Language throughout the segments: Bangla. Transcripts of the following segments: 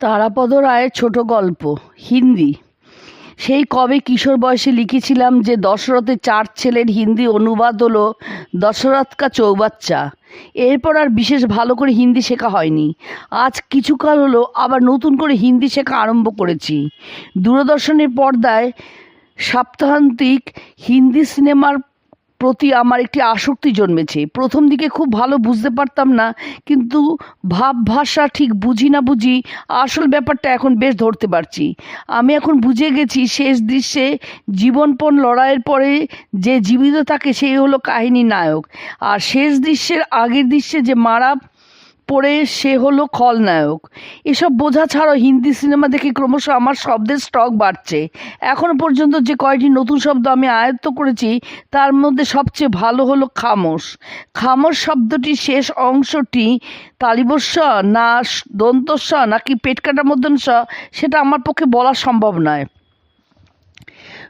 তারাপদ রায়ের ছোট গল্প, হিন্দি। সেই কবে কিশোর বয়সে লিখেছিলাম যে দশরথের চার ছেলের হিন্দি অনুবাদ হলো দশরথ কা চৌবাচ্চা। এরপর আর বিশেষ ভালো করে হিন্দি শেখা হয়নি। আজ কিছুকাল হলো আবার নতুন করে হিন্দি শেখা আরম্ভ করেছি। দূরদর্শনের পর্দায় সাপ্তাহান্তিক হিন্দি সিনেমার প্রতি আমার একটি আসক্তি জন্মেছে। প্রথম দিকে খুব ভালো বুঝতে পারতাম না, কিন্তু ভাব ভাষা ঠিক বুঝি না বুঝি আসল ব্যাপারটা এখন বেশ ধরতে পারছি। আমি এখন বুঝে গেছি শেষ দৃশ্যে জীবনপণ লড়াইয়ের পরে যে জীবিত থাকে সেই হলো কাহিনী নায়ক। আর শেষ দৃশ্যের আগের দৃশ্যে যে মারা পড়ে সে হলো খলনায়ক। এসব বোঝা ছাড়াও হিন্দি সিনেমা দেখে ক্রমশ আমার শব্দের স্টক বাড়ছে। এখনও পর্যন্ত যে কয়টি নতুন শব্দ আমি আয়ত্ত করেছি, তার মধ্যে সবচেয়ে ভালো হলো খামোশ। খামোশ শব্দটির শেষ অংশটি তালিবস্য না দন্তস্ব নাকি পেট কাটা মধ্যস্ব সেটা আমার পক্ষে বলা সম্ভব নয়।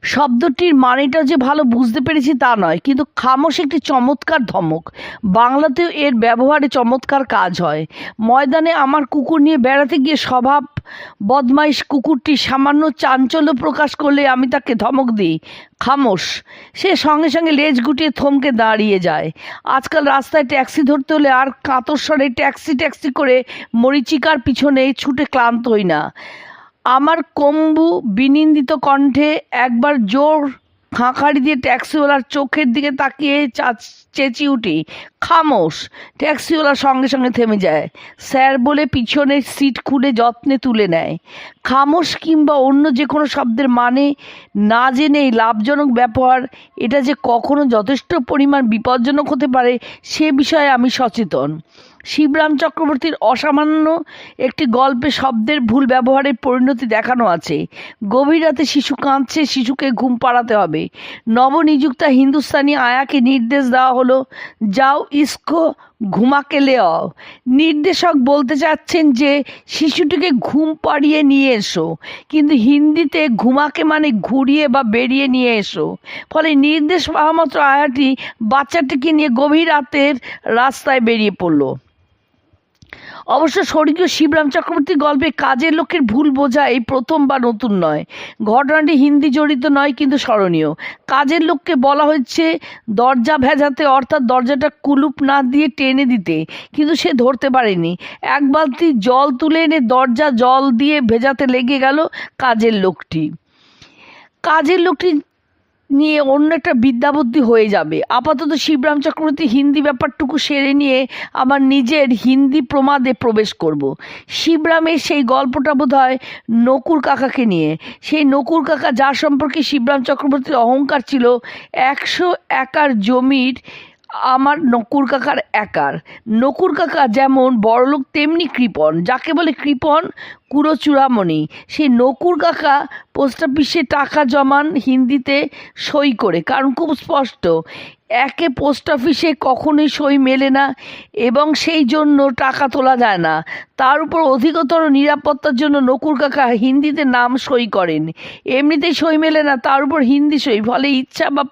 শব্দটির মানেটা যে ভালো বুঝতে পেরেছি তা নয়, কিন্তু খামোশ একটি চমৎকার ধমক। বাংলাতেও এর ব্যবহারে চমৎকার কাজ হয়। ময়দানে আমার কুকুর নিয়ে বেড়াতে গিয়ে স্বভাব বদমাইশ কুকুরটি সামান্য চাঞ্চল্য প্রকাশ করলে আমি তাকে ধমক দিই, খামোশ। সে সঙ্গে সঙ্গে লেজ গুটিয়ে থমকে দাঁড়িয়ে যায়। আজকাল রাস্তায় ট্যাক্সি ধরতে হলে আর কাতর স্বরে ট্যাক্সি ট্যাক্সি করে মরিচিকার পিছনে ছুটে ক্লান্ত হই না। আমার কম্বু বিনিন্দিত কণ্ঠে একবার জোর খাঁখাড়ি দিয়ে ট্যাক্সিওয়ালার চোখের দিকে তাকিয়ে চেঁচিয়ে উঠি, খামোশ। ট্যাক্সিওয়ালা সঙ্গে সঙ্গে থেমে যায়। স্যার বলে পিছনের সিট খুলে যত্নে তুলে নেয়। খামোশ কিংবা অন্য যে কোনো শব্দের মানে না জেনেই লাভজনক ব্যবহার, এটা যে কখনো যথেষ্ট পরিমাণ বিপজ্জনক হতে পারে, সে বিষয়ে আমি সচেতন। শিবরাম চক্রবর্তীর অসামান্য একটি গল্পে শব্দের ভুল ব্যবহারের পরিণতি দেখানো আছে। গভীর রাতে শিশু কাঁদছে, শিশুকে ঘুম পাড়াতে হবে। নবনিযুক্তা হিন্দুস্তানি আয়াকে নির্দেশ দেওয়া হলো, যাও ইসকো ঘুমাকে লেও। নির্দেশক বলতে চাচ্ছেন যে, শিশুটিকে ঘুম পাড়িয়ে নিয়ে এসো, কিন্তু হিন্দিতে ঘুমাকে মানে ঘুরিয়ে বা বেরিয়ে নিয়ে এসো। ফলে নির্দেশ পাওয়া মাত্র আয়াটি বাচ্চাটিকে নিয়ে গভীর রাতের রাস্তায় বেরিয়ে পড়ল। অবশ্য স্বর্গীয় শিবরাম চক্রবর্তীর গল্পে কাজের লোকের ভুল বোঝা এই প্রথম বা নতুন নয়। ঘটনাটি হিন্দি জড়িত নয়, কিন্তু স্মরণীয়। কাজের লোককে বলা হচ্ছে দরজা ভেজাতে, অর্থাৎ দরজাটা কুলুপ না দিয়ে টেনে দিতে, কিন্তু সে ধরতে পারেনি। এক বালতি জল তুলে এনে দরজা জল দিয়ে ভেজাতে লেগে গেল কাজের লোকটি কাজের লোকটি নিয়ে অন্য একটা বিদ্যাবুদ্ধি হয়ে যাবে আপাতত শিবরাম চক্রবর্তী হিন্দি ব্যাপারটুকু সেরে নিয়ে আমার নিজের হিন্দি প্রমাদে প্রবেশ করব। শিবরামের সেই গল্পটা বোধ হয় নকুর কাকাকে নিয়ে সেই নকুর কাকা যার সম্পর্কে শিবরাম চক্রবর্তীর অহংকার ছিল একশো একার জমির আমার নকুর কাকার একার। নকুর কাকা যেমন বড়লোক, তেমনি কৃপণ যাকে বলে কৃপণ কুড়ো চূড়ামণি। সেই নকুর কাকা পোস্ট অফিসে টাকা জমান, হিন্দিতে সই করে। কারণ খুব স্পষ্ট, একে পোস্ট অফিসে কখনোই সই মেলে না এবং সেই জন্য টাকা তোলা যায় না। তার উপর অধিকতর নিরাপত্তার জন্য নকুর কাকা হিন্দিতে নাম সই করেন। এমনিতেই সই মেলে না, তার উপর হিন্দি সই। ফলে ইচ্ছা বা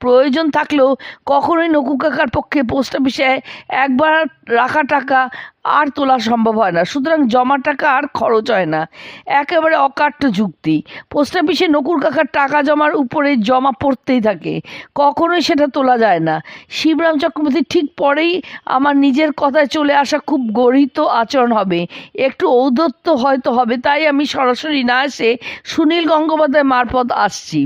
প্রয়োজন থাকলেও কখনোই নকু কাকার পক্ষে পোস্ট অফিসে একবার রাখা টাকা আর তোলা সম্ভব হয় না। সুতরাং জমা টাকা আর খরচ হয় না। একেবারে অকাট্য যুক্তি। পোস্ট অফিসে নকুর কাকার টাকা জমার উপরে জমা পড়তেই থাকে। কখনোই সেটা তোলা যায় না। শিবরাম চক্রবর্তী ঠিক পরেই আমার নিজের কথায় চলে আসা খুব গরিত আচরণ হবে। একটু ঔদত্ত হয়তো হবে, তাই আমি সরাসরি না এসে সুনীল গঙ্গোপাধ্যায় মারফত আসছি।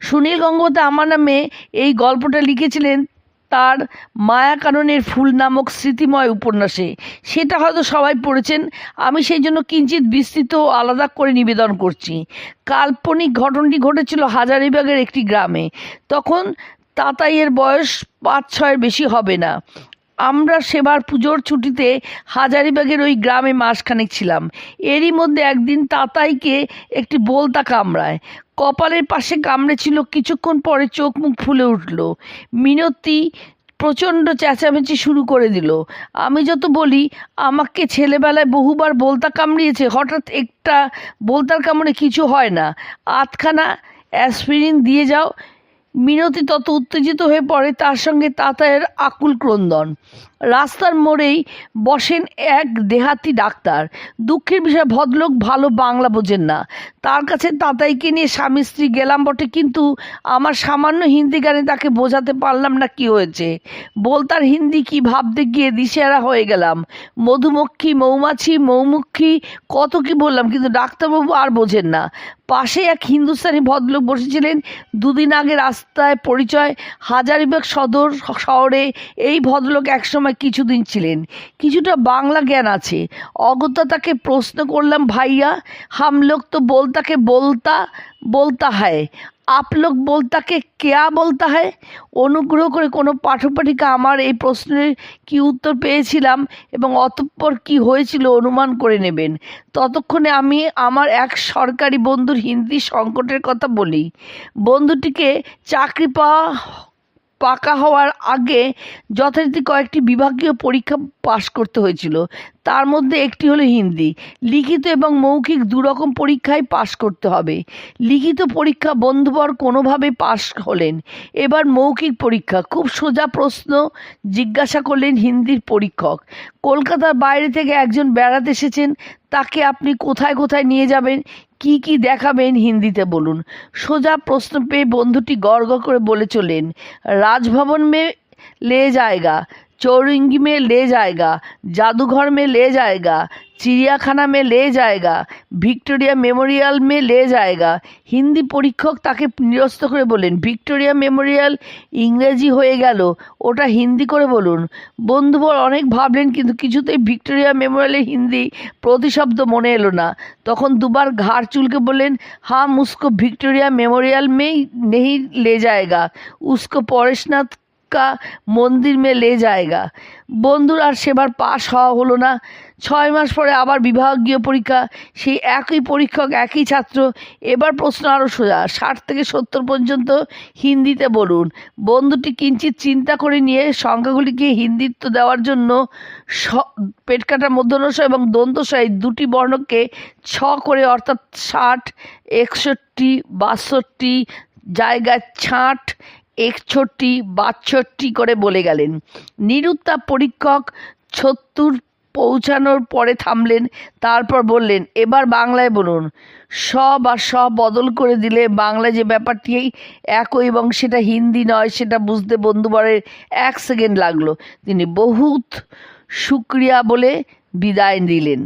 সুনীল গঙ্গোপাধ্যায় আমার নামে এই গল্পটা লিখেছিলেন তার মায়াকাননের ফুল নামক স্মৃতিময় উপন্যাসে। সেটা হয়তো সবাই পড়েছেন। আমি সেই জন্য কিঞ্চিত বিস্তৃত আলাদা করে নিবেদন করছি। কাল্পনিক ঘটনাটি ঘটেছিল হাজারিবাগের একটি গ্রামে। তখন তাতাইয়ের বয়স পাঁচ ছয়ের বেশি হবে না। আমরা সেবার পুজোর ছুটিতে হাজারিবাগের ওই গ্রামে মাসখানেক ছিলাম। এরই মধ্যে একদিন তাতাইকে একটি বলতা কামড়ায়। কপালের পাশে কামড়েছিল, কিছুক্ষণ পরে চোখ মুখ ফুলে উঠল। মিনতি প্রচণ্ড চেঁচামেচি শুরু করে দিল। আমি যত বলি, আমাকে ছেলেবেলায় বহুবার বলতা কামড়িয়েছে, হঠাৎ একটা বলতার কামড়ে কিছু হয় না। আধখানা অ্যাসপিরিন দিয়ে যাও মিনতি তত উত্তেজিত হয়ে পড়ে তার সঙ্গে তাতায়ের আকুল ক্রন্দন। রাস্তার মোড়েই বসেন এক দেহাতি ডাক্তার। দুঃখের বিষয়, ভদ্রলোক ভালো বাংলা বোঝেন না। তার কাছে তাতাইকে নিয়ে স্বামী স্ত্রী গেলাম বটে, কিন্তু আমার সামান্য হিন্দি গানে তাকে বোঝাতে পারলাম না কি হয়েছে। বলতার হিন্দি কি ভাবতে গিয়ে দিশেহারা হয়ে গেলাম। মধুমক্ষী, মৌমাছি মৌমুখী কত কি বললাম, কিন্তু ডাক্তারবাবু আর বোঝেন না। পাশে এক হিন্দুস্তানি ভদ্রলোক বসেছিলেন। দুদিন আগে রাস্তায় পরিচয়, হাজারিবাগ সদর শহরে এই ভদ্রলোক একসময় কিছুদিন ছিলেন। কিছুটা বাংলা জ্ঞান আছে। অগত্যা তাকে প্রশ্ন করলাম, ভাইয়া, হামলোক তো বলতাকে বলতা বলতা হয়। আপ লোক বলতাকে কেয়া বলতা হয় অনুগ্রহ করে কোনো পাঠকপাঠিকা আমার এই প্রশ্নের কি উত্তর পেয়েছিলাম এবং অতঃপর কি হয়েছিল অনুমান করে নেবেন। ততক্ষণে আমি আমার এক সরকারি বন্ধুর হিন্দি সংকটের কথা বলি। বন্ধুটিকে চাকরি পাওয়া পাকা হওয়ার আগে যথারীতি কয়েকটি বিভাগীয় পরীক্ষা পাশ করতে হয়েছিল। তার মধ্যে একটি হলো হিন্দি। লিখিত এবং মৌখিক দুরকম পরীক্ষায় পাশ করতে হবে। লিখিত পরীক্ষা বন্ধুবর কোনোভাবে পাশ হলেন। এবার মৌখিক পরীক্ষা। খুব সোজা প্রশ্ন জিজ্ঞাসা করলেন হিন্দির পরীক্ষক। কলকাতার বাইরে থেকে একজন বেড়াতে এসেছেন। তাকে আপনি কোথায় কোথায় নিয়ে যাবেন? কি কি দেখাবেন হিন্দিতে বলুন। সোজা প্রশ্ন পেয়ে বন্ধুটি গর্গ করে বলে চলেন। রাজভবন মে লে জায়গা। चौरंगी में ले जाएगा जादूघर में ले जाएगा চিড়িয়াখানা মে লে জায়গা ভিক্টোরিয়া মেমোরিয়াল মে লে জায়গা হিন্দি পরীক্ষক তাকে নিরস্ত করে বললেন ভিক্টোরিয়া মেমোরিয়াল ইংরেজি হয়ে গেল ওটা হিন্দি করে বলুন বন্ধুবর অনেক ভাবলেন কিন্তু কিছুতেই ভিক্টোরিয়া মেমোরিয়ালের হিন্দি প্রতিশব্দ মনে এলো না তখন দুবার ঘাড় চুলকে বললেন হাম উসকো ভিক্টোরিয়া মেমোরিয়াল में नहीं ले जाएगा उसको পরেশনাথ কা মন্দির মে লে জায়গা। বন্ধুর আর সেবার পাশ হওয়া হলো না। ছয় মাস পরে আবার বিভাগীয় পরীক্ষা। সেই একই পরীক্ষক, একই ছাত্র। এবার প্রশ্ন আরও সোজা, ষাট থেকে সত্তর পর্যন্ত হিন্দিতে বলুন। বন্ধুটি কিঞ্চিত চিন্তা করে নিয়ে সংখ্যাগুলিকে হিন্দিত্ব দেওয়ার জন্য স, পেট কাটা মধ্যনস এবং দন্তস দুটি বর্ণকে ছ করে, অর্থাৎ ষাট, একষট্টি, বাষট্টি, জায়গায় ছাঁট একষট্টি, বাষট্টি করে বলে গেলেন। নিরুত্তাপ পরীক্ষক ছত্তর পৌঁছানোর পরে থামলেন, তারপর বললেন, এবার বাংলায় বলুন। স বা স বদল করে দিলে বাংলা যে ব্যাপারটি একই এবং সেটা হিন্দি নয়, সেটা বুঝতে বন্ধুবরের এক সেকেন্ড লাগল। তিনি বহুত শুক্রিয়া বলে বিদায় দিলেন